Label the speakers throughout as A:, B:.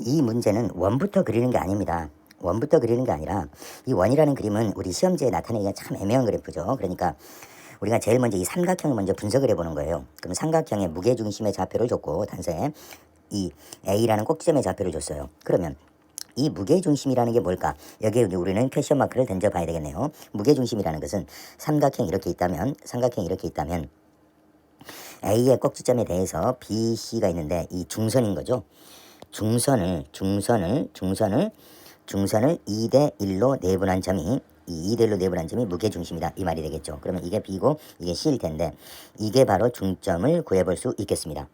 A: 이 문제는 원부터 그리는 게 아닙니다. 원부터 그리는 게 아니라 이 원이라는 그림은 우리 시험지에 나타내기가 참 애매한 그래프죠. 그러니까 우리가 제일 먼저 이 삼각형을 먼저 분석을 해보는 거예요. 그럼 삼각형의 무게중심의 좌표를 줬고 단서에 이 A라는 꼭지점의 좌표를 줬어요. 그러면 이 무게중심이라는 게 뭘까? 여기에 우리는 퀘션 마크를 던져봐야 되겠네요. 무게중심이라는 것은 삼각형 이렇게 있다면 삼각형 이렇게 있다면 A의 꼭지점에 대해서 B, C가 있는데 이 중선인 거죠. 중선을 중선을 중선을 중선을 2대 1로 내분한 점이 이 2대 1로 내분한 점이 무게 중심이다 이 말이 되겠죠. 그러면 이게 B고 이게 C일 텐데 이게 바로 중점을 구해볼 수 있겠습니다.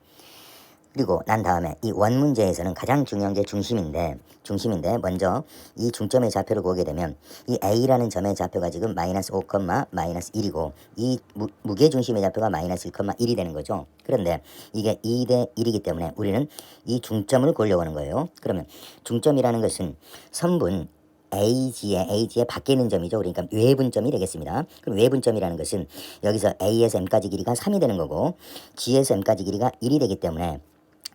A: 그리고 난 다음에 이 원 문제에서는 가장 중요한 게 중심인데 중심인데 먼저 이 중점의 좌표를 보게 되면 이 A라는 점의 좌표가 지금 마이너스 5, 마이너스 1이고 이 무, 무게 중심의 좌표가 마이너스 1, 1이 되는 거죠. 그런데 이게 2 대 1이기 때문에 우리는 이 중점을 고려고 하는 거예요. 그러면 중점이라는 것은 선분 AG의 AG의 밖에 있는 점이죠. 그러니까 외분점이 되겠습니다. 그럼 외분점이라는 것은 여기서 A에서 M까지 길이가 3이 되는 거고 G에서 M까지 길이가 1이 되기 때문에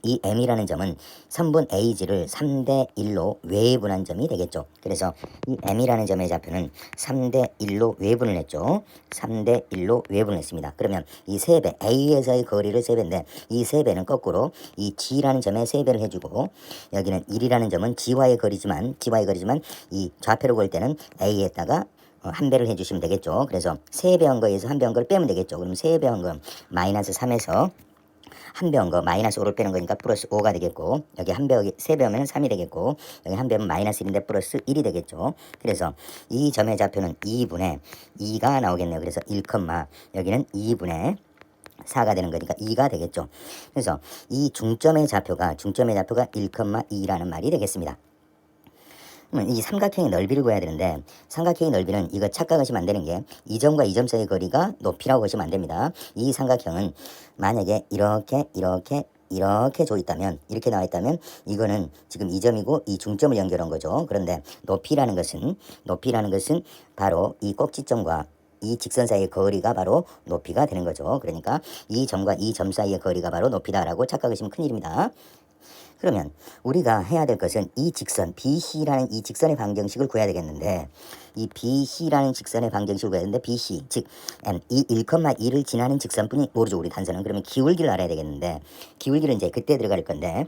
A: 이 m이라는 점은 선분 ag를 3대 1로 외분한 점이 되겠죠. 그래서 이 m이라는 점의 좌표는 3대 1로 외분을 했죠. 3대 1로 외분을 했습니다. 그러면 이 3배, a에서의 거리를 3배인데 이 3배는 거꾸로 이 g라는 점에 3배를 해주고 여기는 1이라는 점은 g와의 거리지만 g와의 거리지만 이 좌표를 볼 때는 a에다가 어, 한 배를 해주시면 되겠죠. 그래서 세배한 거에서 한 배한 거를 빼면 되겠죠. 그럼 세배한거 마이너스 3에서 한 배운 거 마이너스 5를 빼는 거니까 플러스 5가 되겠고 여기 한 배우기 세 배우면 3이 되겠고 여기 한 배우면 마이너스 1인데 플러스 1이 되겠죠. 그래서 이 점의 좌표는 2분의 2가 나오겠네요. 그래서 1, 여기는 2분의 4가 되는 거니까 2가 되겠죠. 그래서 이 중점의 좌표가 중점의 좌표가 1,2라는 말이 되겠습니다. 그러면 이 삼각형의 넓이를 구해야 되는데 삼각형의 넓이는 이거 착각하시면 안 되는 게 이 점과 이점 사이의 거리가 높이라고 보시면 안 됩니다. 이 삼각형은 만약에 이렇게 이렇게 이렇게 줘 있다면 이렇게 나와 있다면 이거는 지금 이 점이고 이 중점을 연결한 거죠. 그런데 높이라는 것은 높이라는 것은 바로 이 꼭지점과 이 직선 사이의 거리가 바로 높이가 되는 거죠. 그러니까 이 점과 이 점 사이의 거리가 바로 높이다라고 착각하시면 큰일입니다. 그러면 우리가 해야 될 것은 이 직선 BC라는 이 직선의 방정식을 구해야 되겠는데 이 BC라는 직선의 방정식을 구해야 되는데 BC 즉 M 이 1,2를 지나는 직선뿐이 모르죠 우리 단서는. 그러면 기울기를 알아야 되겠는데 기울기는 이제 그때 들어갈 건데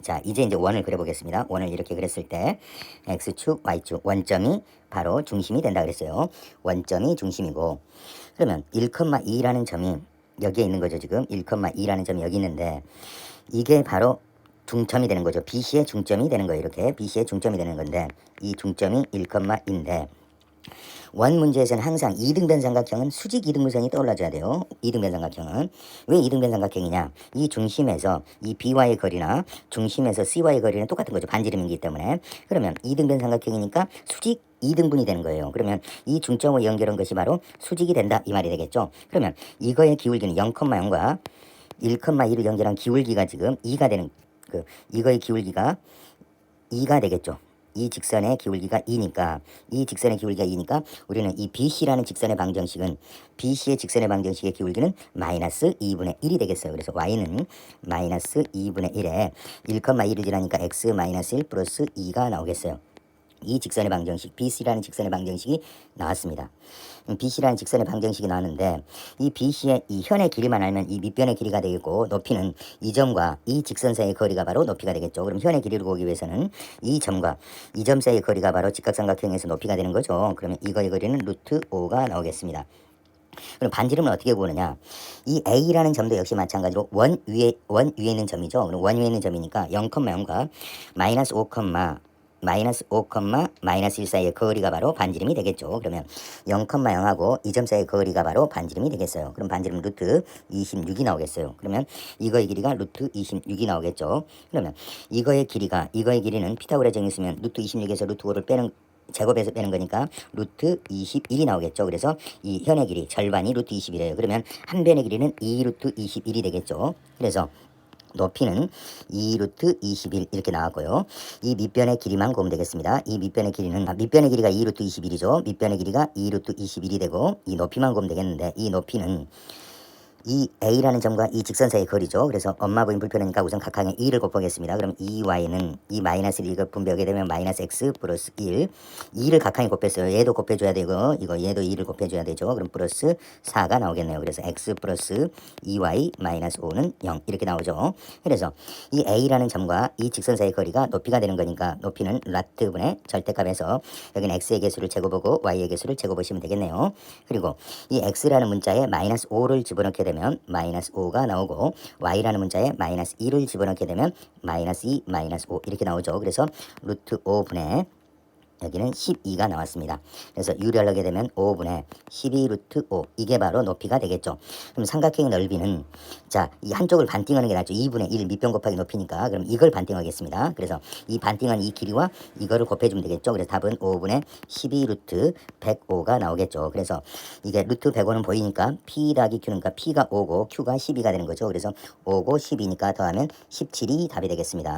A: 자 이제 이제 원을 그려보겠습니다. 원을 이렇게 그렸을 때 x축 y축 원점이 바로 중심이 된다 그랬어요. 원점이 중심이고 그러면 1,2라는 점이 여기에 있는 거죠 지금? 1,2라는 점이 여기 있는데 이게 바로 중점이 되는 거죠. BC의 중점이 되는 거예요. 이렇게 BC의 중점이 되는 건데 이 중점이 1,2인데 원 문제에서는 항상 이등변 삼각형은 수직 이등분선이 떠올라줘야 돼요. 이등변 삼각형은 왜 이등변 삼각형이냐? 이 중심에서 이 B와의 거리나 중심에서 C와의 거리는 똑같은 거죠. 반지름이기 때문에 그러면 이등변 삼각형이니까 수직 2등분이 되는 거예요. 그러면 이 중점을 연결한 것이 바로 수직이 된다 이 말이 되겠죠. 그러면 이거의 기울기는 0,0과 1,2를 연결한 기울기가 지금 2가 되는 그 이거의 기울기가 2가 되겠죠. 이 직선의 기울기가 2니까 이 직선의 기울기가 2니까 우리는 이 BC라는 직선의 방정식은 BC의 직선의 방정식의 기울기는 마이너스 2분의 1이 되겠어요. 그래서 Y는 마이너스 2분의 1에 1,2를 지나니까 X 마이너스 1 플러스 2가 나오겠어요. 이 직선의 방정식 BC라는 직선의 방정식이 나왔습니다. BC라는 직선의 방정식이 나왔는데 이 BC의 이 현의 길이만 알면 이 밑변의 길이가 되겠고 높이는 이 점과 이 직선 사이의 거리가 바로 높이가 되겠죠. 그럼 현의 길이를 보기 위해서는 이 점과 이 점 사이의 거리가 바로 직각삼각형에서 높이가 되는 거죠. 그러면 이거의 거리는 루트 5가 나오겠습니다. 그럼 반지름은 어떻게 구하느냐? 이 A라는 점도 역시 마찬가지로 원 위에 원 위에 있는 점이죠. 그럼 원 위에 있는 점이니까 0,0과 마이너스 5, 마이너스 5, 마이너스 1 사이의 거리가 바로 반지름이 되겠죠. 그러면 0,0하고 이점 사이의 거리가 바로 반지름이 되겠어요. 그럼 반지름 루트 26이 나오겠어요. 그러면 이거의 길이가 루트 26이 나오겠죠. 그러면 이거의 길이가 이거의 길이는 피타고라 정리 쓰면 루트 26에서 루트 5를 빼는 제곱해서 빼는 거니까 루트 21이 나오겠죠. 그래서 이 현의 길이 절반이 루트 21이에요. 그러면 한 변의 길이는 2 루트 21이 되겠죠. 그래서 높이는 2루트 21 이렇게 나왔고요. 이 밑변의 길이만 보면 되겠습니다. 이 밑변의 길이는 아, 밑변의 길이가 2루트 21이죠. 밑변의 길이가 2루트 21이 되고 이 높이만 보면 되겠는데 이 높이는 이 A라는 점과 이 직선 사이의 거리죠. 그래서 엄마 부인 불편하니까 우선 각항에 2를 곱하겠습니다. 그럼 2y는 이 마이너스를 이거 분배하게 되면 마이너스 x 플러스 1. 2를 각항에 곱했어요. 얘도 곱해줘야 되고 이거 얘도 2를 곱해줘야 되죠. 그럼 플러스 4가 나오겠네요. 그래서 x 플러스 2y 마이너스 5는 0 이렇게 나오죠. 그래서 이 A라는 점과 이 직선 사이의 거리가 높이가 되는 거니까 높이는 라트분의 절대값에서 여기는 x의 개수를 제곱하고 y의 개수를 제곱하시면 되겠네요. 그리고 이 x라는 문자에 마이너스 5를 집어넣게 되면 마이너스 5가 나오고 y라는 문자에 마이너스 2를 집어넣게 되면 마이너스 2, 마이너스 5 이렇게 나오죠. 그래서 루트 5분의 여기는 12가 나왔습니다. 그래서 유리하게 되면 5분의 12 루트 5 이게 바로 높이가 되겠죠. 그럼 삼각형의 넓이는 자 이 한쪽을 반띵하는 게 낫죠. 2분의 1 밑변 곱하기 높이니까 그럼 이걸 반띵하겠습니다. 그래서 이 반띵한 이 길이와 이거를 곱해주면 되겠죠. 그래서 답은 5분의 12 루트 105가 나오겠죠. 그래서 이게 루트 105는 보이니까 P 더하기 Q니까 P가 5고 Q가 12가 되는 거죠. 그래서 5고 12니까 더하면 17이 답이 되겠습니다.